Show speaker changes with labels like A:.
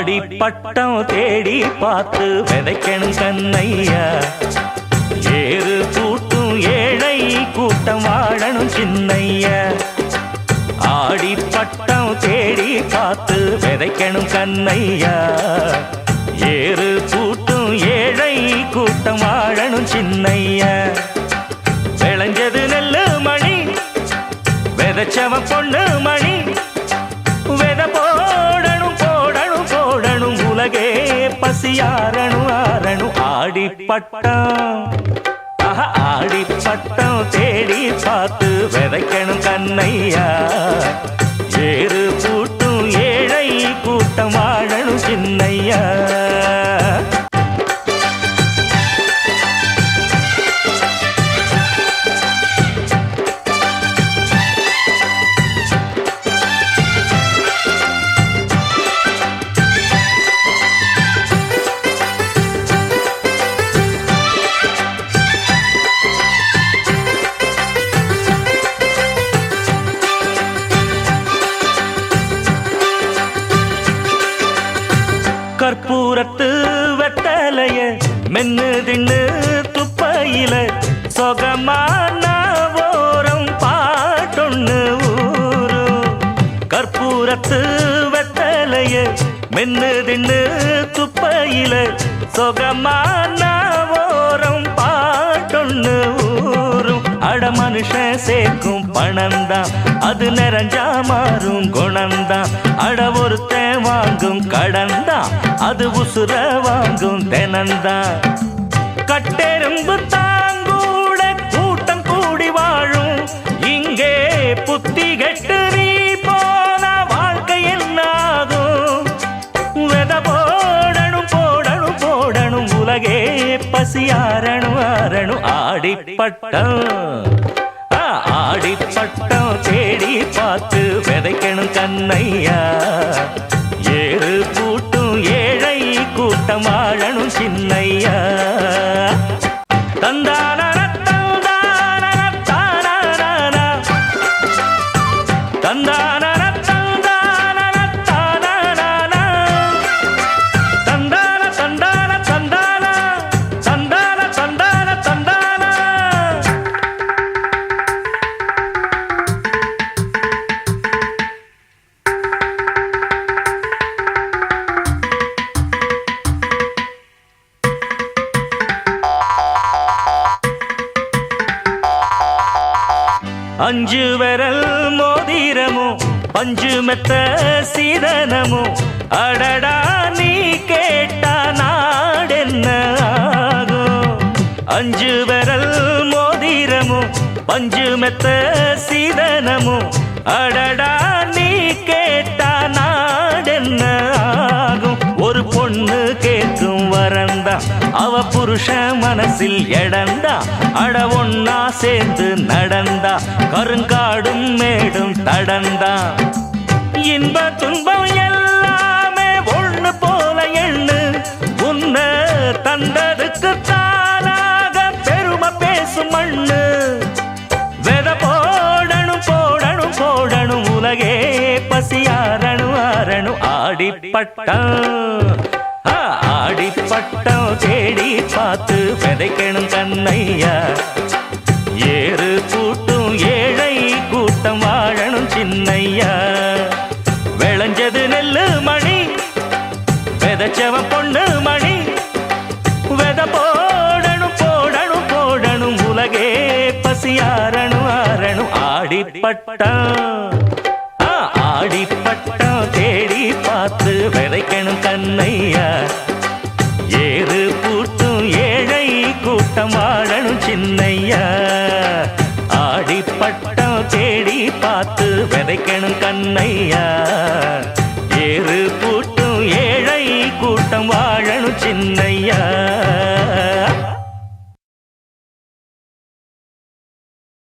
A: பாடி பட்டம் தேடி பார்த்து விதைக்கணும் கண்ணையா? ஏறு கூட்டும் ஏழை கூட்டம் வாழணும் சின்னையா? ஆடி பட்டம் தேடி பார்த்து விதைக்கணும் கண்ணையா? ஏறு கூட்டும் ஏழை கூட்டம் வாழணும் சின்னையா? விளைஞ்சது நெல்லு மணி விதைச்சவ பொண்ணு மணி விதை போடணும் பசியாரணும் ஆரணும் ஆடி பட்டம் ஆஹா, ஆடி பட்டம் தேடி பார்த்து விதைக்கணும் கண்ணையா? ஏறு கூட்டும் வெத்தலைய மென்னு தின்னு துப்பையில சொகமான ஓரம் பாட்டொன்னு ஊரு. கற்பூரத்து வெத்தலைய மென்னு தின்னு துப்பையில சொகமான மனுஷன் சேர்க்கும் பணம்தான். அது நிறைஞ்சா மாறும் குணம்தான். அட ஒருத்த வாங்கும் கடன்தான். அது உசுர வாங்கும் தினந்தான் கட்டெரும்பு தாங்கூட கூட்டம் கூடி வாழும். இங்கே புத்தி கெட்டு நீ போன வாழ்க்கை என்னாகும்? வெத போடணும் போடணும் போடணும். உலகே பசியாரணும் ஆரணும் ஆடி பட்டம் ஆ, பட்டம் தேடி பார்த்து விதைக்கணும் கண்ணையா? ஏறு கூட்டும் ஏழை கூட்டம் வாழணும் சின்னையா? அஞ்சு விரல் மோதிரமும் பஞ்சு மெத்த சீதனமும் அடடா நீ கேட்டா நாடென்ன ஆகும் அஞ்சு விரல் மோதிரமும் பஞ்சு மெத்த சீதனமும் அடடா நீ புருஷ மனசில் எடந்தா அட ஒன்னா சேர்ந்து நடந்தா கருங்காடும் மேடும் தடந்தா. இன்ப துன்பம் எல்லாமே ஒண்ணு போல எண்ணு உன்ன தந்ததுக்கு தானாக பெருமை பேசும் மண்ணு. வெத போடணும் போடணும் போடணும் உலகே பசியாரணும் ஆரணும் ஆடிப்பட்ட பார்த்து விதைக்கணும் கண்ணையா? ஏறு கூட்டும் ஏழை கூட்டம் வாழணும் சின்னையா? விளைஞ்சது நெல்லு மணி விதைச்சவ பொண்ணு மணி. வெத போடணும் போடணும் போடணும் உலகே பசியாரணும் ஆரணும் ஆடிப்பட்டான் என்னையா ஆடிப்பட்டம் ஆடி தேடி பார்த்து விதைக்கணும் கண்ணையா?